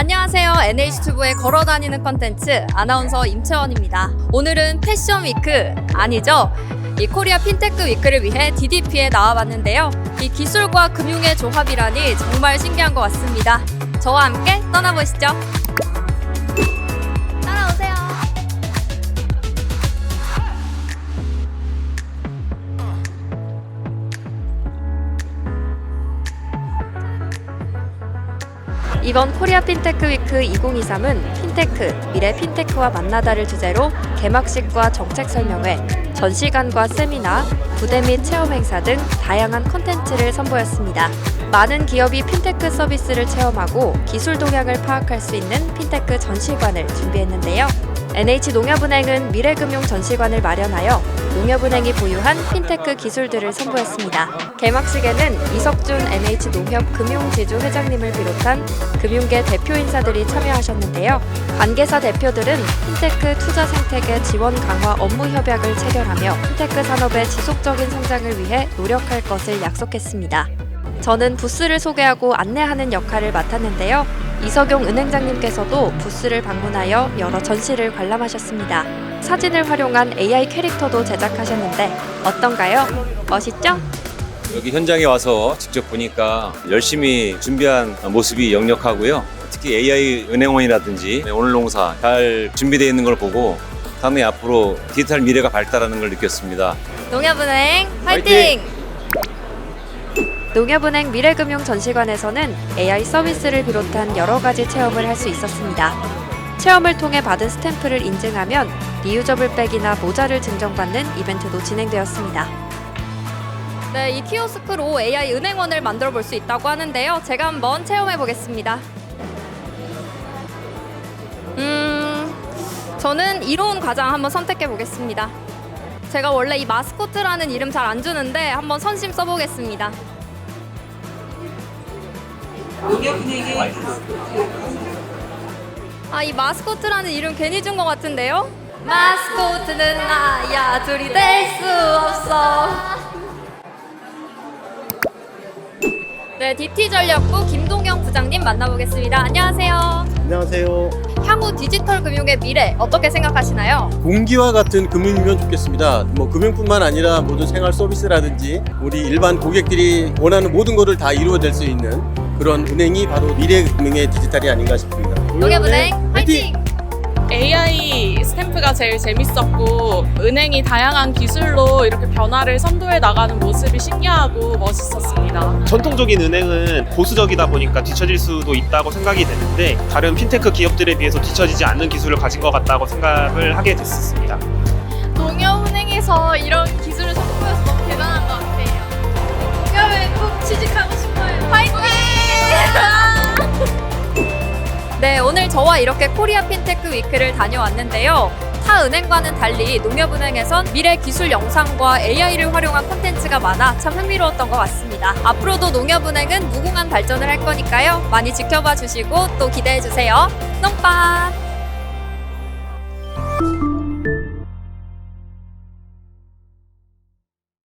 안녕하세요. NH튜브에 걸어다니는 컨텐츠 아나운서 임채원입니다. 오늘은 패션 위크 아니죠? 이 코리아 핀테크 위크를 위해 DDP에 나와봤는데요. 이 기술과 금융의 조합이라니 정말 신기한 것 같습니다. 저와 함께 떠나보시죠. 이번 코리아 핀테크 위크 2023은 핀테크, 미래 핀테크와 만나다를 주제로 개막식과 정책 설명회, 전시관과 세미나, 부대 및 체험 행사 등 다양한 콘텐츠를 선보였습니다. 많은 기업이 핀테크 서비스를 체험하고 기술 동향을 파악할 수 있는 핀테크 전시관을 준비했는데요. NH농협은행은 미래금융 전시관을 마련하여 농협은행이 보유한 핀테크 기술들을 선보였습니다. 개막식에는 이석준 NH농협 금융지주 회장님을 비롯한 금융계 대표 인사들이 참여하셨는데요. 관계사 대표들은 핀테크 투자 생태계 지원 강화 업무 협약을 체결하며 핀테크 산업의 지속적인 성장을 위해 노력할 것을 약속했습니다. 저는 부스를 소개하고 안내하는 역할을 맡았는데요. 이석용 은행장님께서도 부스를 방문하여 여러 전시를 관람하셨습니다. 사진을 활용한 AI 캐릭터도 제작하셨는데 어떤가요? 멋있죠? 여기 현장에 와서 직접 보니까 열심히 준비한 모습이 역력하고요. 특히 AI 은행원이라든지 오늘 농사 잘 준비되어 있는 걸 보고 상당히 앞으로 디지털 미래가 발달하는 걸 느꼈습니다. 농협은행 화이팅! 화이팅! 농협은행 미래금융 전시관에서는 AI 서비스를 비롯한 여러 가지 체험을 할 수 있었습니다. 체험을 통해 받은 스탬프를 인증하면 리유저블 백이나 모자를 증정받는 이벤트도 진행되었습니다. 네, 이 키오스크로 AI 은행원을 만들어 볼 수 있다고 하는데요. 제가 한번 체험해 보겠습니다. 음, 저는 이로운 과장 한번 선택해 보겠습니다. 제가 원래 이 마스코트라는 이름 잘 안 주는데 한번 선심 써보겠습니다. 아, 이 마스코트라는 이름 괜히 준 것 같은데요? 마스코트는 나야 둘이 될 수 없어. 네, DT 전략부 김동경 부장님 만나보겠습니다. 안녕하세요. 안녕하세요. 향후 디지털 금융의 미래 어떻게 생각하시나요? 공기와 같은 금융이면 좋겠습니다. 뭐 금융뿐만 아니라 모든 생활 서비스라든지 우리 일반 고객들이 원하는 모든 것을 다 이루어낼 수 있는 그런 은행이 바로 미래 금융의 디지털이 아닌가 싶습니다. 농협은행 화이팅! AI 스탬프가 제일 재밌었고 은행이 다양한 기술로 이렇게 변화를 선도해 나가는 모습이 신기하고 멋있었습니다. 전통적인 은행은 보수적이다 보니까 뒤처질 수도 있다고 생각이 되는데 다른 핀테크 기업들에 비해서 뒤처지지 않는 기술을 가진 것 같다고 생각을 하게 됐습니다. 농협은행에서 이런 기술을 선보여서 너무 대단한 것 같아요. 농협에 꼭 저와 이렇게 코리아 핀테크 위크를 다녀왔는데요. 타 은행과는 달리 농협은행에선 미래 기술 영상과 AI를 활용한 콘텐츠가 많아 참 흥미로웠던 것 같습니다. 앞으로도 농협은행은 무궁한 발전을 할 거니까요. 많이 지켜봐 주시고 또 기대해 주세요. 농빠!